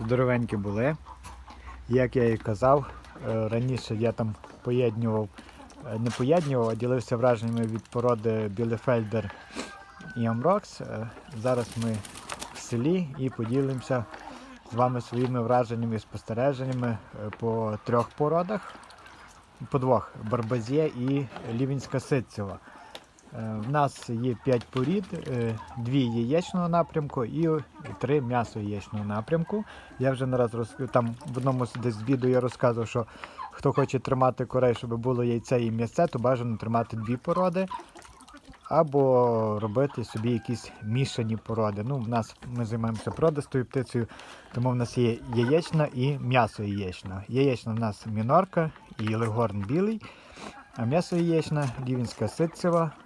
здоровенькі були. Як я і казав, е, раніше я там поєднував, е, не поєднував, а ділився враженнями від породи Білефельдер і Амрокс. Е, Зараз ми в селі і поділимося з вами своїми враженнями і спостереженнями по трьох породах. По двох Барбазє і Лівінська Ситцева. Е, В нас є 5 порід, е, дві яєчного напрямку і три м'ясо яєчного напрямку. Я вже не раз роз... там в одному десь відео я розказував, що хто хоче тримати корей, щоб було яйце і м'ясце, то бажано тримати дві породи. Або робити собі якісь мішані породи. Ну, в нас ми займаємося продастою птицею, тому в нас є яєчна і м'ясо яєчне. Яєчна в нас мінорка і легорн білий, а м'ясо яєчне лівінська ситцева, е,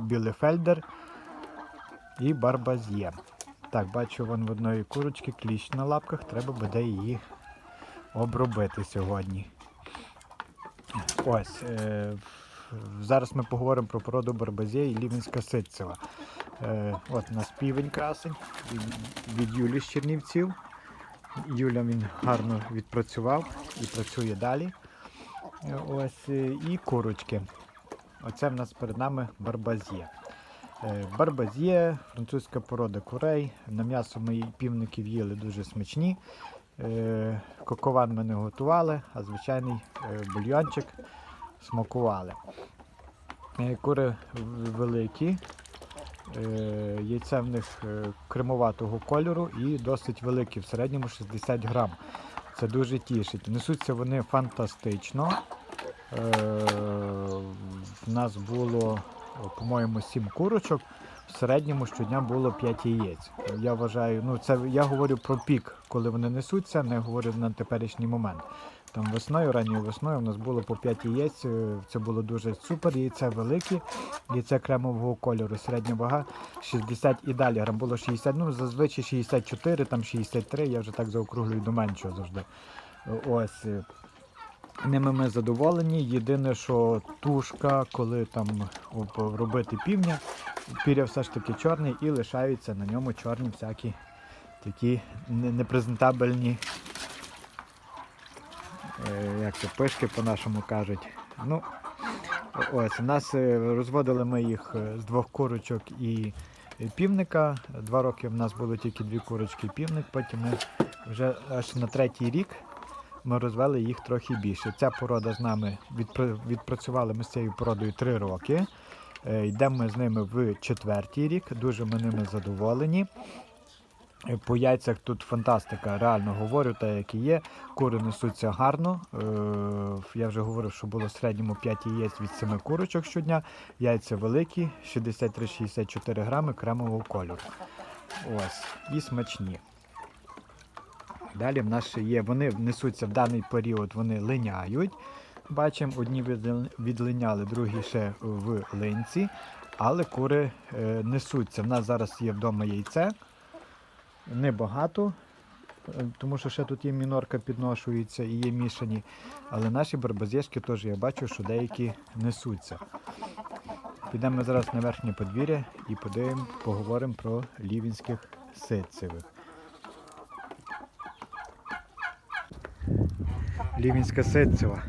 білефельдер і барбазє. Так, бачу вон в одної курочки кліщ на лапках, треба буде її обробити сьогодні. Ось. Е, зараз ми поговоримо про породу барбазє і лівінська ситцева. Е, от у нас півень красень від, від Юлі з Чернівців. Юля він гарно відпрацював і працює далі. Е, Ось е, і курочки. Оце в нас перед нами барбазє. Е, Барбазє, французька порода курей. На м'ясо ми півників їли дуже смачні. Е, Кокован ми не готували, а звичайний е, бульйончик смакували. Кури великі, яйця в них кремоватого кольору і досить великі, в середньому 60 грам. Це дуже тішить. Несуться вони фантастично. Е, В нас було, по-моєму, 7 курочок. В середньому щодня було 5 яєць. Я вважаю, ну це я говорю про пік, коли вони несуться, не говорю на теперішній момент. Там весною, ранньою весною у нас було по 5 яєць. е, Це було дуже супер. Яйця великі, яйця кремового кольору. Середня вага 60 і далі. Грам було 60, ну зазвичай 64, там 63, я вже так заокруглюю до меншого завжди. Е, Ось. Ними ми задоволені. Єдине, що тушка, коли там робити півня, піря все ж таки чорний і лишаються на ньому чорні всякі такі непрезентабельні, е, як це, пишки по-нашому кажуть. Ну, ось, у нас е, розводили ми їх е, з двох курочок і півника. Два роки в нас було тільки дві курочки і півник, потім ми вже аж на третій рік ми розвели їх трохи більше. Ця порода з нами відпра- відпрацювали ми з цією породою три роки. Е, Йдемо ми з ними в четвертій рік. Дуже ми ними задоволені. Е, По яйцях тут фантастика, реально говорю, так як і є. Кури несуться гарно. Е, Я вже говорив, що було в середньому 5 яєць від 7 курочок щодня. Яйця великі, 63-64 грами кремового кольору. Ось, і смачні. Далі в нас ще є, вони несуться в даний період, вони линяють. Бачимо, одні відлиняли, другі ще в линці, але кури е, несуться. В нас зараз є вдома яйце, небагато, е, тому що ще тут є мінорка підношується і є мішані. Але наші барбазєшки теж я бачу, що деякі несуться. Підемо зараз на верхнє подвір'я і поговоримо про лівінських ситцевих. Лівінська ситцева.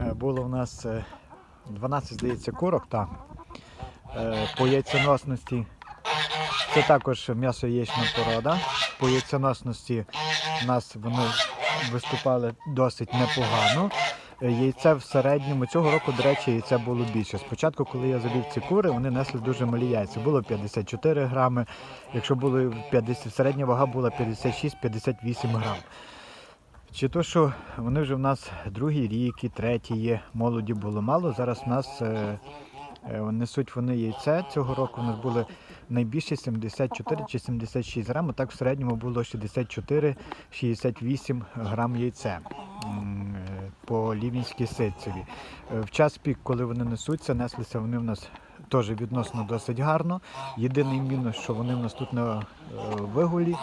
Е, Було в нас е, 12, здається, курок там. Е, По яйценосності це також м'ясо яєчна порода. По яйценосності у нас вони виступали досить непогано. Е, Яйце в середньому цього року, до речі, яйця було більше. Спочатку, коли я завів ці кури, вони несли дуже малі яйця. Було 54 грами. Якщо було 50, середня вага була 56-58 грам. Чи то, що вони вже в нас другий рік і третій є, молоді було мало. Зараз в нас е, е, несуть вони яйця. Цього року в нас були найбільше 74 чи 76 грам, а так в середньому було 64-68 грам яйця е, по лівінській ситцеві. Е, В час пік, коли вони несуться, неслися вони в нас теж відносно досить гарно. Єдиний мінус, що вони в нас тут на е, вигулі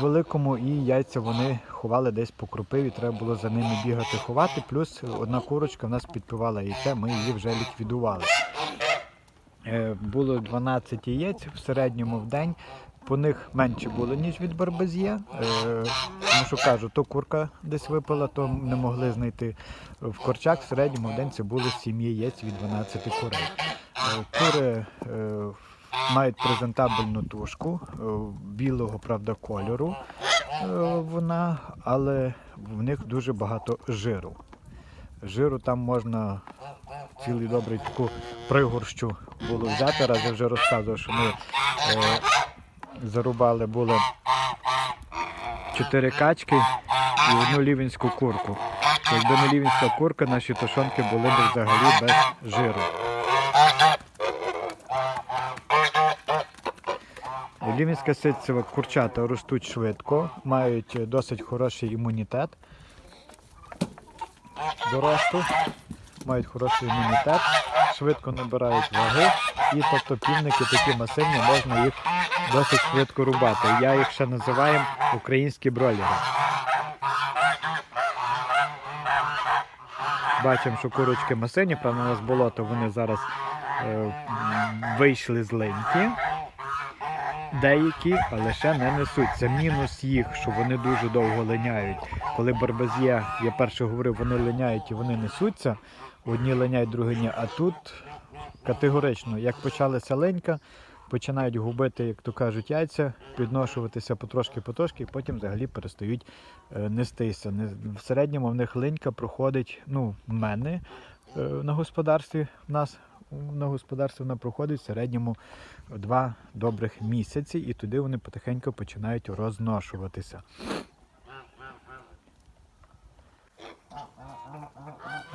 великому, і яйця вони ховали десь по кропиві, треба було за ними бігати ховати. Плюс одна курочка в нас підпивала яйце, ми її вже ліквідували. Е, Було 12 яєць в середньому в день. по них менше було, ніж від барбазє. Е, тому що кажу, то курка десь випала, то не могли знайти в корчах. В середньому в день це було 7 яєць від 12 курей. Е, Кури е, мають презентабельну тушку, е, білого, правда, кольору е, вона, але в них дуже багато жиру. Жиру там можна цілий добрий таку пригорщу було взяти. Раз я вже розказував, що ми е, зарубали було чотири качки і одну лівінську курку. Якби не лівінська курка, наші тушонки були б взагалі без жиру. Лівінська ситцева курчата ростуть швидко, мають досить хороший імунітет до росту, мають хороший імунітет, швидко набирають ваги, і тобто півники такі масивні, можна їх досить швидко рубати. Я їх ще називаю українські бройлери. Бачимо, що курочки масивні, правда, у нас болото, вони зараз е, вийшли з линьки. Деякі, але ще не несуться. Мінус їх, що вони дуже довго линяють. Коли барбазє, я перше говорив, вони линяють і вони несуться. Одні линяють, другі ні. А тут категорично, як почалася ленька, починають губити, як то кажуть, яйця, підношуватися потрошки-потрошки, і потім взагалі перестають е, нестися. В середньому в них линька проходить, ну, в мене е, на господарстві, в нас на господарстві вона проходить в середньому два добрих місяці, і туди вони потихеньку починають розношуватися.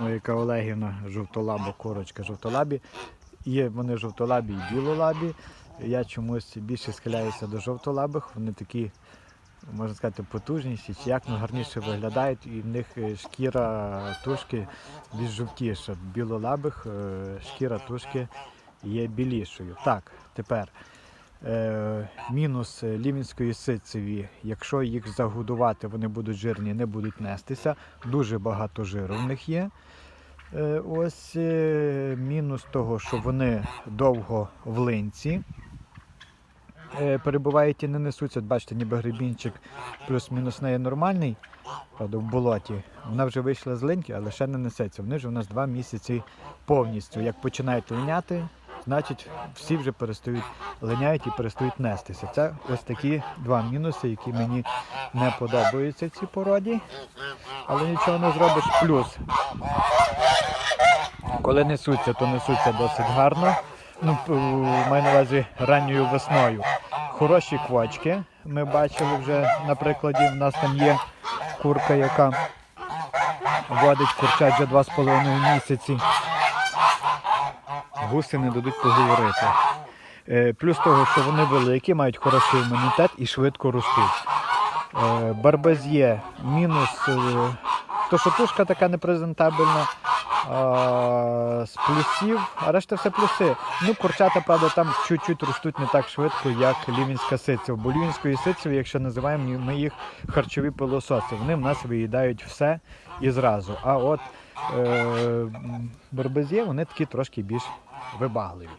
Ой, яка Олегівна жовтолаба, корочка жовтолабі. Є вони жовтолабі і білолабі. Я чомусь більше схиляюся до жовтолабих. Вони такі, можна сказати, потужніші, чи як ну, гарніше виглядають, і в них е, шкіра тушки більш жовтіша. Білолабих е, шкіра тушки є білішою. Так, тепер е, мінус лівінської ситцеві. Якщо їх загодувати, вони будуть жирні, не будуть нестися. Дуже багато жиру в них є. Ось мінус того, що вони довго в линці. Е, Перебувають і не несуться. Бачите, ніби грибінчик плюс-мінус неї нормальний, правда, в болоті. Вона вже вийшла з линьки, але ще не несеться. Вони ж у нас два місяці повністю. Як починають линяти, значить всі вже перестають линяють і перестають нестися. Це ось такі два мінуси, які мені не подобаються в цій породі. Але нічого не зробиш. Плюс коли несуться, то несуться досить гарно. Ну, маю на увазі ранньою весною. Хороші квочки. Ми бачили вже на прикладі. У нас там є курка, яка водить курчат вже 2,5 місяці. Гуси не дадуть поговорити. Е, Плюс того, що вони великі, мають хороший імунітет і швидко ростуть. Е, Барбазє мінус, е, то що тушка така непрезентабельна. З плюсів, а решта все плюси. Ну, курчата, правда, там чуть-чуть ростуть не так швидко, як лівінська ситцева. Бо лівінської ситцеви, якщо називаємо ми їх харчові пилососи, вони в нас виїдають все і зразу. А от е, м, вони такі трошки більш вибагливі.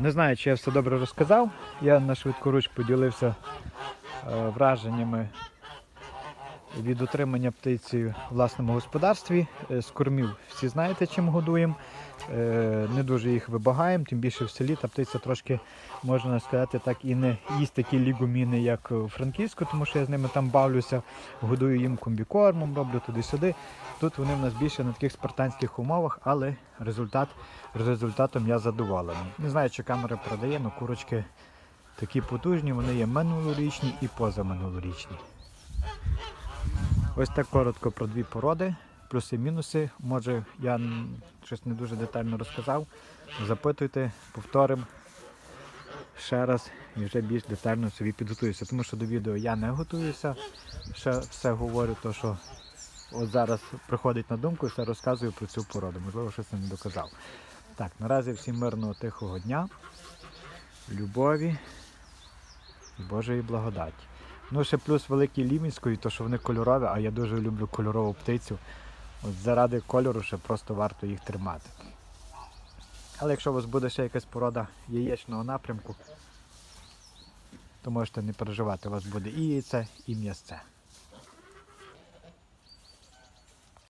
Не знаю, чи я все добре розказав. Я на швидкоруч поділився е, враженнями від утримання птиці в власному господарстві. Е, З кормів всі знаєте, чим годуємо. Е, Не дуже їх вибагаємо, тим більше в селі та птиця трошки, можна сказати, так і не їсть такі лігуміни, як у Франківську, тому що я з ними там бавлюся, годую їм комбікормом, роблю туди-сюди. Тут вони в нас більше на таких спартанських умовах, але результат, результатом я задоволений. Не знаю, чи камера продає, але курочки такі потужні, вони є минулорічні і позаминулорічні. Ось так коротко про дві породи, плюси мінуси. Може я щось не дуже детально розказав. Запитуйте, повторимо ще раз і вже більш детально собі підготуюся. Тому що до відео я не готуюся. Ще все говорю, то що от зараз приходить на думку і все розказую про цю породу. Можливо, щось не доказав. Так, наразі всім мирного тихого дня, любові і Божої благодаті. Ну, ще плюс великий лімінської, то що вони кольорові, а я дуже люблю кольорову птицю. От заради кольору ще просто варто їх тримати. Але якщо у вас буде ще якась порода яєчного напрямку, то можете не переживати, у вас буде і яйце, і м'ясце.